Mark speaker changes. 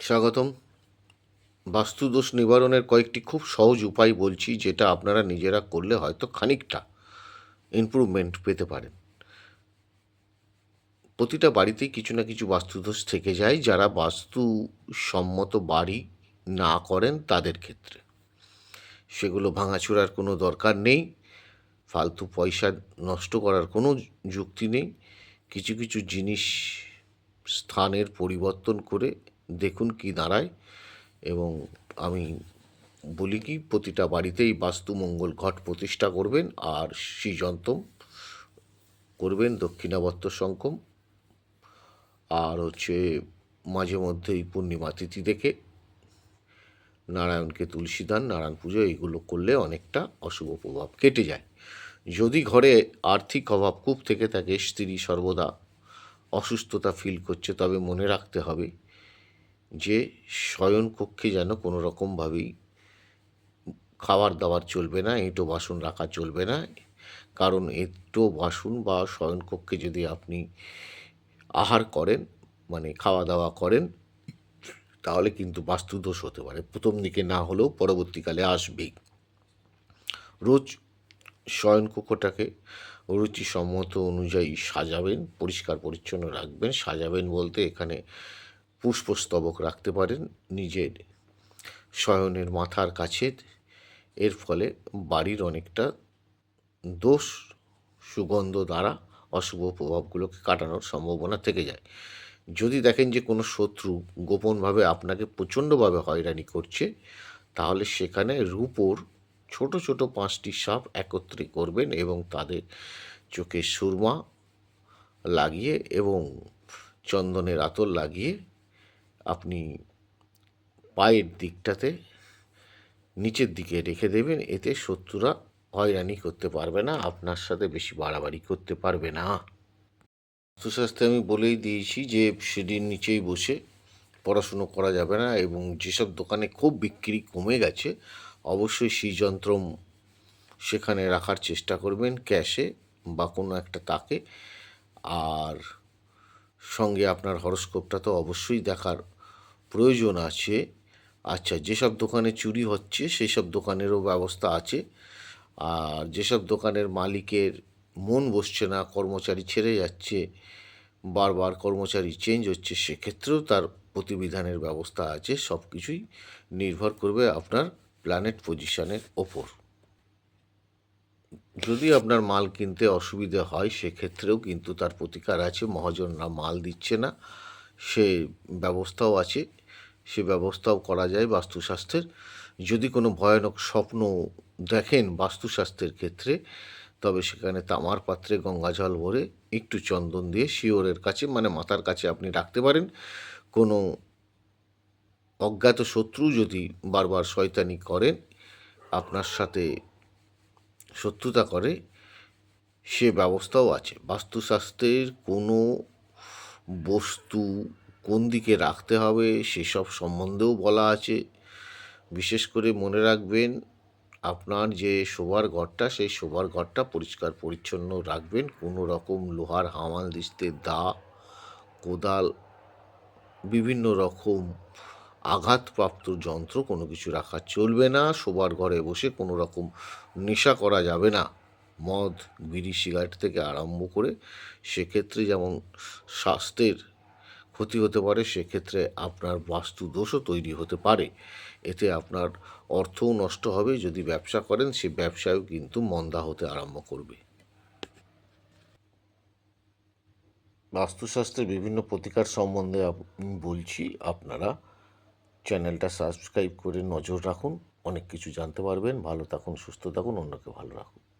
Speaker 1: স্বাগতম। বাস্তুদোষ নিবারণের কয়েকটি খুব সহজ উপায় বলছি, যেটা আপনারা নিজেরা করলে হয়তো খানিকটা ইমপ্রুভমেন্ট পেতে পারেন। প্রতিটা বাড়িতেই কিছু না কিছু বাস্তুদোষ থেকে যায়, যারা বাস্তুসম্মত বাড়ি না করেন তাদের ক্ষেত্রে। সেগুলো ভাঙাচোরার কোনো দরকার নেই, ফালতু পয়সা নষ্ট করার কোনো যুক্তি নেই। কিছু কিছু জিনিস স্থানের পরিবর্তন করে দেখুন কি দাঁড়ায়। এবং আমি বলি কি, প্রতিটা বাড়িতেই বাস্তুমঙ্গল ঘট প্রতিষ্ঠা করবেন আর সৃজন্তম করবেন দক্ষিণাবর্ত শঙ্কম আর হচ্ছে মাঝে মধ্যেই পূর্ণিমা তিথি দেখে নারায়ণকে তুলসী দান, নারায়ণ পুজো, এইগুলো করলে অনেকটা অশুভ প্রভাব কেটে যায়। যদি ঘরে আর্থিক অভাব খুব থেকে থাকে, স্ত্রী সর্বদা অসুস্থতা ফিল করছে, তবে মনে রাখতে হবে যে শয়নকক্ষে যেন কোনো রকমভাবেই খাবার দাবার চলবে না এঁটো বাসন রাখা চলবে না। কারণ এঁটো বাসন বা শয়নকক্ষে যদি আপনি আহার করেন মানে খাওয়া দাওয়া করেন, তাহলে কিন্তু বাস্তুদোষ হতে পারে। প্রথম দিকে না হলেও পরবর্তীকালে আসবেই। রোজ শয়নকক্ষটাকে রুচিসম্মত অনুযায়ী সাজাবেন, পরিষ্কার পরিচ্ছন্ন রাখবেন। সাজাবেন বলতে এখানে পুষ্পস্তবক রাখতে পারেন নিজের শয়নের মাথার কাছে। এর ফলে বাড়ির অনেকটা দোষ, সুগন্ধ দ্বারা অশুভ প্রভাবগুলোকে কাটানোর সম্ভাবনা থেকে যায়। যদি দেখেন যে কোনো শত্রু গোপনভাবে আপনাকে প্রচণ্ডভাবে হয়রানি করছে, তাহলে সেখানে রূপোর ছোট ছোট পাঁচটি সাপ একত্রে করবেন এবং তাদের চোখে সুরমা লাগিয়ে এবং চন্দনের আতর লাগিয়ে আপনি পায়ের দিকটাতে নিচের দিকে রেখে দেবেন, এতে শত্রুরা হয়রানি করতে পারবে না, আপনার সাথে বেশি বাড়াবাড়ি করতে পারবে না। সুস্বাস্থ্যে আমি বলেই দিয়েছি যে সিঁড়ির নিচেই বসে পড়াশুনো করা যাবে না এবং যেসব দোকানে খুব বিক্রি কমে গেছে, অবশ্যই সেই যন্ত্র সেখানে রাখার চেষ্টা করবেন, ক্যাশে বা কোনো একটা তাকে। আর সঙ্গে আপনার হরস্কোপটা তো অবশ্যই দেখার প্রয়োজন আছে। আচ্ছা যেসব দোকানে চুরি হচ্ছে সেই সব দোকানেরও ব্যবস্থা আছে। আর যেসব দোকানের মালিকের মন বসছে না, কর্মচারী ছেড়ে যাচ্ছে, বারবার কর্মচারী চেঞ্জ হচ্ছে, সেক্ষেত্রেও তার প্রতিবিধানের ব্যবস্থা আছে। সব কিছুই নির্ভর করবে আপনার প্ল্যানেট পজিশনের ওপর। যদি আপনার মাল কিনতে অসুবিধে হয়, সেক্ষেত্রেও কিন্তু তার প্রতিকার আছে। মহাজনরা মাল দিচ্ছে না, সে ব্যবস্থাও আছে, সে ব্যবস্থাও করা যায় বাস্তুশাস্ত্রের যদি কোনো ভয়ানক স্বপ্ন দেখেন বাস্তুশাস্ত্রের ক্ষেত্রে, তবে সেখানে তামার পাত্রে গঙ্গা জল ভরে একটু চন্দন দিয়ে শিওরের কাছে মানে মাথার কাছে আপনি রাখতে পারেন। কোনো অজ্ঞাত শত্রু যদি বারবার শয়তানি করেন, আপনার সাথে শত্রুতা করে, সে ব্যবস্থাও আছে। বাস্তুশাস্ত্রের কোনো বস্তু কোন দিকে রাখতে হবে সেসব সম্বন্ধেও বলা আছে। বিশেষ করে মনে রাখবেন, আপনার যে শোবার ঘরটা, সেই শোবার ঘরটা পরিষ্কার, পরিচ্ছন্ন রাখবেন। কোনো রকম লোহার হামাল দিস্তে দা, কোদাল, বিভিন্ন রকম আঘাতপ্রাপ্ত যন্ত্র কোনো কিছু রাখা চলবে না, শোবার ঘরে বসে কোনো রকম নেশা করা যাবে না। মদ, বিড়ি, সিগারেট থেকে আরম্ভ করে সেক্ষেত্রে যেমন স্বাস্থ্যের ক্ষতি হতে পারে, সেক্ষেত্রে আপনার বাস্তু দোষও তৈরি হতে পারে। এতে আপনার অর্থও নষ্ট হবে, যদি ব্যবসা করেন সে ব্যবসায়ও কিন্তু মন্দা হতে আরম্ভ করবে। বাস্তুশাস্ত্রের বিভিন্ন প্রতিকার সম্বন্ধে বলছি, আপনারা চ্যানেলটা সাবস্ক্রাইব করে নজর রাখুন, অনেক কিছু জানতে পারবেন। ভালো থাকুন, সুস্থ থাকুন, অন্যকে ভালো রাখুন।